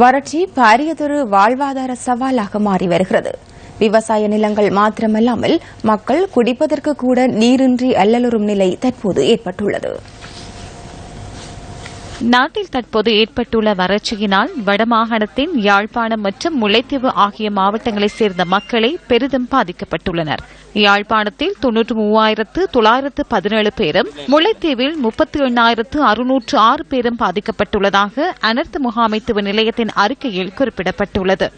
வறட்சி பாரியதொரு வாழ்வாதார சவாலாக மாறி வருகிறது. விவசாய நிலங்கள் மாத்திரமல்லாமல் மக்கள் குடிப்பதற்கு கூட நீரின்றி அல்லலுறும் நிலை தற்போது ஏற்பட்டுள்ளது. நாட்டில் தற்போது ஏற்பட்டுள்ள வறட்சியினால் வடமாகாணத்தின் யாழ்ப்பாணம் மற்றும் முல்லைத்தீவு ஆகிய மாவட்டங்களைச் சேர்ந்த மக்களே பெரிதும் பாதிக்கப்பட்டுள்ளனர். யாழ்ப்பாணத்தில் தொன்னூற்று மூவாயிரத்து தொள்ளாயிரத்து பதினேழு பேரும் முல்லைத்தீவில் முப்பத்தி எண்ணாயிரத்து அறுநூற்று ஆறு பேரும் பாதிக்கப்பட்டுள்ளதாக அனர்த்த முகாமைத்துவ நிலையத்தின் அறிக்கையில் குறிப்பிடப்பட்டுள்ளது.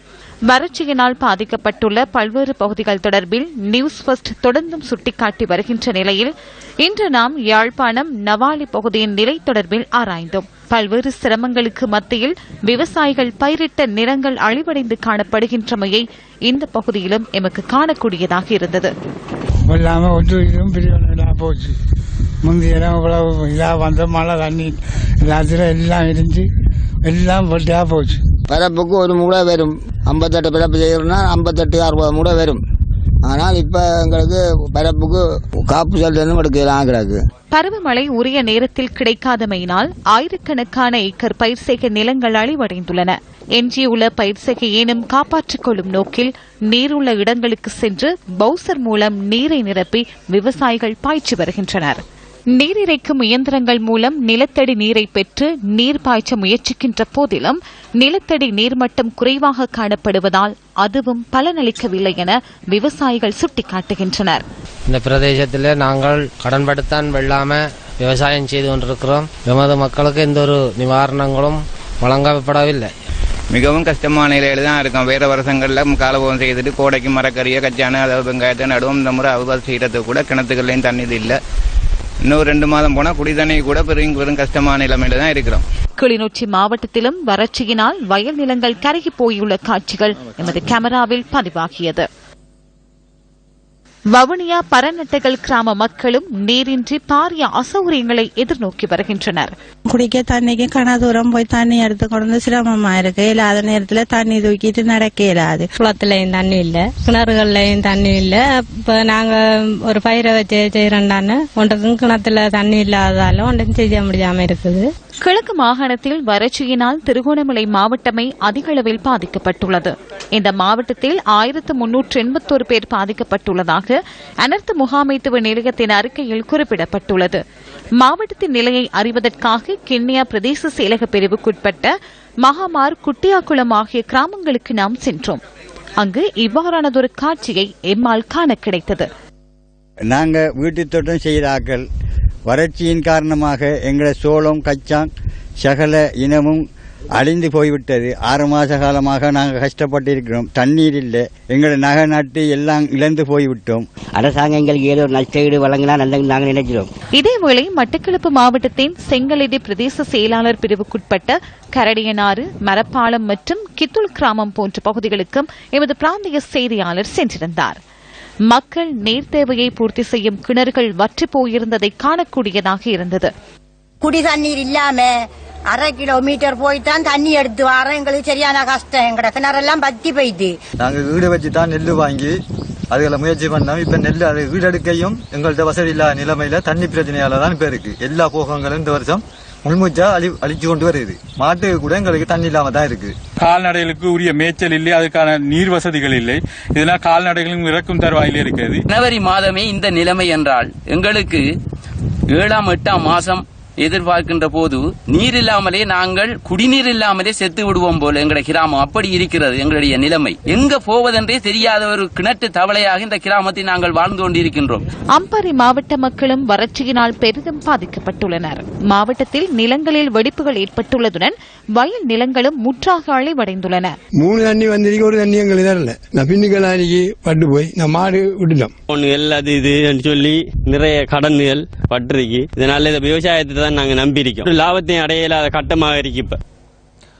வறட்சியினால் பாதிக்கப்பட்டுள்ள பல்வேறு பகுதிகள் தொடர்பில் நியூஸ் ஃபர்ஸ்ட் தொடர்ந்தும் சுட்டிக்காட்டி வருகின்ற நிலையில் இன்று நாம் யாழ்ப்பாணம் நவாலி பகுதியின் நிலை தொடர்பில் ஆராய்ந்தோம். பல்வேறு சிரமங்களுக்கு மத்தியில் விவசாயிகள் பயிரிட்ட நிலங்கள் அழிவடைந்து காணப்படுகின்றமையை இந்த பகுதியிலும் எமக்கு காணக்கூடியதாக இருந்தது. போச்சு. முந்தையெல்லாம் இவ்வளவு இதாக வந்த மழை தண்ணி எல்லாத்துல எல்லாம் இருந்து எல்லாம் வெட்டியாக போச்சு. பிறப்புக்கு ஒரு முறை வரும். ஐம்பத்தெட்டு பிறப்பு செய்யணும்னா ஐம்பத்தெட்டு அறுபது மூட வரும். ஆனால் இப்போ எங்களுக்கு பிறப்புக்கு காப்பு செல்லுன்னு எடுக்கலாம் கிடக்கு. பருவமழை உரிய நேரத்தில் கிடைக்காதமையினால் ஆயிரக்கணக்கான ஏக்கர் பயிர் செய்கை நிலங்கள் அழிவடைந்துள்ளன. எஞ்சியுள்ள பயிர் செய்கையேனும் காப்பாற்றிக் கொள்ளும் நோக்கில் நீருள்ள இடங்களுக்கு சென்று பவுசர் மூலம் நீரை நிரப்பி விவசாயிகள் பாய்ச்சி வருகின்றனர். நீர் இறைக்கும் இயந்திரங்கள் மூலம் நிலத்தடி நீரை பெற்று நீர் பாய்ச்ச முயற்சிக்கின்ற போதிலும் நிலத்தடி நீர்மட்டம் குறைவாக காணப்படுவதால் அதுவும் பலனளிக்கவில்லை என விவசாயிகள் சுட்டிக்காட்டுகின்றனர். இந்த பிரதேசத்தில் நாங்கள் கடன்படுத்தான் வெள்ளாம விவசாயம் செய்து கொண்டிருக்கிறோம். எமது மக்களுக்கு எந்த ஒரு நிவாரணங்களும் வழங்கப்படவில்லை. மிகவும் கஷ்டமான நிலையில தான் இருக்கோம். வேற வருஷங்களில் காலபோகம் செய்துட்டு கோடைக்கு மரக்கறியை கச்சான அதாவது வெங்காயத்தை நடுவோம் இந்த முறை அறுவடை செய்யறதுக்கு கூட கிணத்துக்கள்லையும் தண்ணி இல்லை. இன்னும் ரெண்டு மாதம் போனால் குடிதண்ணி கூட பெரும் பெரும் கஷ்டமான நிலைமையில தான் இருக்கிறோம். கிளிநொச்சி மாவட்டத்திலும் வறட்சியினால் வயல் நிலங்கள் கருகி போயுள்ள காட்சிகள் எமது கேமராவில் பதிவாகியது. வவுனியா பரநட்டைகள் கிராம மக்களும் நீரின்றி பாரிய அசௌகரியங்களை எதிர்நோக்கி வருகின்றனர். குடிக்க தண்ணிக்கு கன தூரம் போய் தண்ணி எடுத்து கொண்டு சிரமமா இருக்கு. இல்லாத நேரத்துல தண்ணி தூக்கிட்டு நடக்க இயலாது. குளத்துலயும் தண்ணி இல்ல. கிணறுகள்லயும் தண்ணி இல்ல. இப்ப நாங்க ஒரு பயிரை வச்சு செய்யறோம்டான்னு ஒன்றுக்கும் கிணத்துல தண்ணி இல்லாததால ஒன்றும் செய்ய முடியாம இருக்குது. கிழக்கு மாகாணத்தில் வறட்சியினால் திருகோணமலை மாவட்டமே அதிக அளவில் பாதிக்கப்பட்டுள்ளது. இந்த மாவட்டத்தில் ஆயிரத்து முன்னூற்று எண்பத்தோரு பேர் பாதிக்கப்பட்டுள்ளதாக அனர்த்த முகாமைத்துவ நிலையத்தின் அறிக்கையில் குறிப்பிடப்பட்டுள்ளது. மாவட்டத்தின் நிலையை அறிவதற்காக கிண்ணியா பிரதேச செயலக பிரிவுக்குட்பட்ட மகாமார் குட்டியாக்குளம் ஆகிய கிராமங்களுக்கு நாம் சென்றோம். அங்கு இவ்வாறானதொரு காட்சியை எம்மால் காண கிடைத்தது. நாங்கள் வீட்டு தோட்டம் செய்தார்கள் வறட்சியின் காரணமாக எங்களை சோளம் கச்சான் சகல இனமும் அழிந்து போய்விட்டது. ஆறு மாத காலமாக நாங்கள் கஷ்டப்பட்டிருக்கிறோம். தண்ணீர் இல்லை. எங்களை நகை நட்டு எல்லாம் இழந்து போய்விட்டோம். அரசாங்கம் எங்களுக்கு ஏதோ ஒரு நஷ்டஈடு வழங்கினா நல்லது நாங்கள் நினைக்கிறோம். இதேவேளை மட்டக்களப்பு மாவட்டத்தின் செங்கலடி பிரதேச செயலாளர் பிரிவுக்குட்பட்ட கரடியனாறு மரப்பாலம் மற்றும் கித்துல் கிராமம் போன்ற பகுதிகளுக்கும் எமது பிராந்திய செய்தியாளர் சென்றிருந்தார். மக்கள் நீர் தேவையை பூர்த்தி செய்யும் கிணறுகள் வற்றி போயிருந்ததை காணக்கூடியதாக இருந்தது. குடி தண்ணீர் இல்லாம அரை கிலோமீட்டர் போய் தான் தண்ணி எடுத்து வரோம் எங்களுக்கு சரியான கஷ்டம். எங்கட கிணறெல்லாம் பத்தி போயிட்டு நாங்கள் வீடு வச்சு தான் நெல் வாங்கி அதுகளை முயற்சி பண்ணோம். இப்ப நெல் அது வீடு எடுக்கையும் எங்கள்ட்ட வசதி இல்லாத நிலைமையில தண்ணி பிரச்சனையால தான் இப்ப இருக்கு எல்லா போகங்களும் இந்த வருஷம் முள்மூச்சா அழி அழிச்சு கொண்டு வருது. மாட்டுக்கு கூட எங்களுக்கு தண்ணி இல்லாம தான் இருக்கு. கால்நடைகளுக்கு உரிய மேய்ச்சல் இல்லை அதுக்கான நீர் வசதிகள் இல்லை. இதனால் கால்நடைகளும் இறக்கும் தருவாயில் இருக்கிறது. ஜனவரி மாதமே இந்த நிலைமை என்றால் எங்களுக்கு ஏழாம் எட்டாம் மாசம் எதிர்பார்க்கின்ற போது நீர் இல்லாமலே நாங்கள் குடிநீர் இல்லாமலே செத்து விடுவோம் போல எங்களுடைய கிராமம் அப்படி இருக்கிறது எங்களுடைய நிலைமை. எங்க போவதென்றே தெரியாத ஒரு கிணற்று தவளையாக இந்த கிராமத்தில் நாங்கள் வாழ்ந்து கொண்டிருக்கின்றோம். அம்பாறை மாவட்ட மக்களும் வறட்சியினால் பெரிதும் பாதிக்கப்பட்டுள்ளனர். மாவட்டத்தில் நிலங்களில் வெடிப்புகள் ஏற்பட்டுள்ளதுடன் வயல் நிலங்களும் முற்றாக அழிவடைந்துள்ளன. மூணு தண்ணி வந்திருக்கு ஒரு தண்ணி எங்களுக்கு தரல. நான் பின்னுக்கள் அன்னைக்கு பட்டு போய் நான் மாடு விட்டுட்டோம். நெல் அது இதுன்னு சொல்லி நிறைய கடன்கள் பட்டிருக்கு. இதனால இந்த விவசாயத்தை தான் நாங்க நம்பி இருக்கோம் லாபத்தையும் அடையலாத கட்டமாக இருக்கு இப்போ.